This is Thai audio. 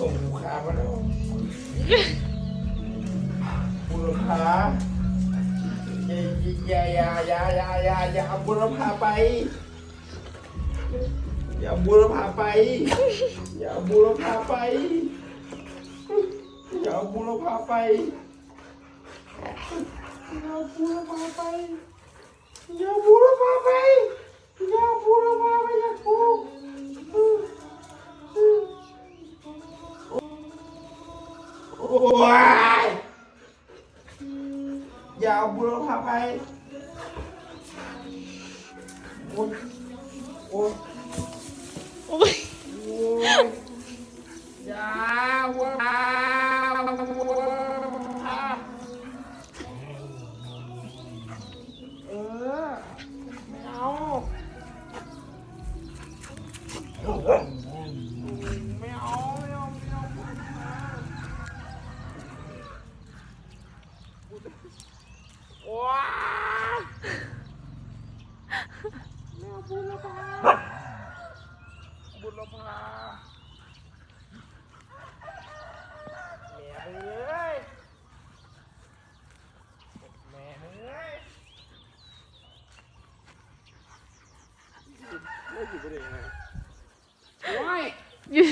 ส่งลูกค้ามาแล้วบุรพาอย่าอย่าอย่าอย่าอย่าอย่าอย่าเอาบุรพาไป อย่าบุรพาไป อย่าบุรพาไป อย่าบุรพาไปอย่าบุรพาไปอย่าเอาบุรพาไป อยอย่าเอาบุรพาไปโอ้ยโอ้ยโอ้ยโอ้ยอย่าบุรพาบุรพาเออไม่เอาไม่เอาไม่เอาไม่เอา โอ้ยไม่เอาบุรพาบุรพาแม่เอ้ยแม่เอ้ยไม่อยู่ประเดี๋ยวไงโอ้ยอยู่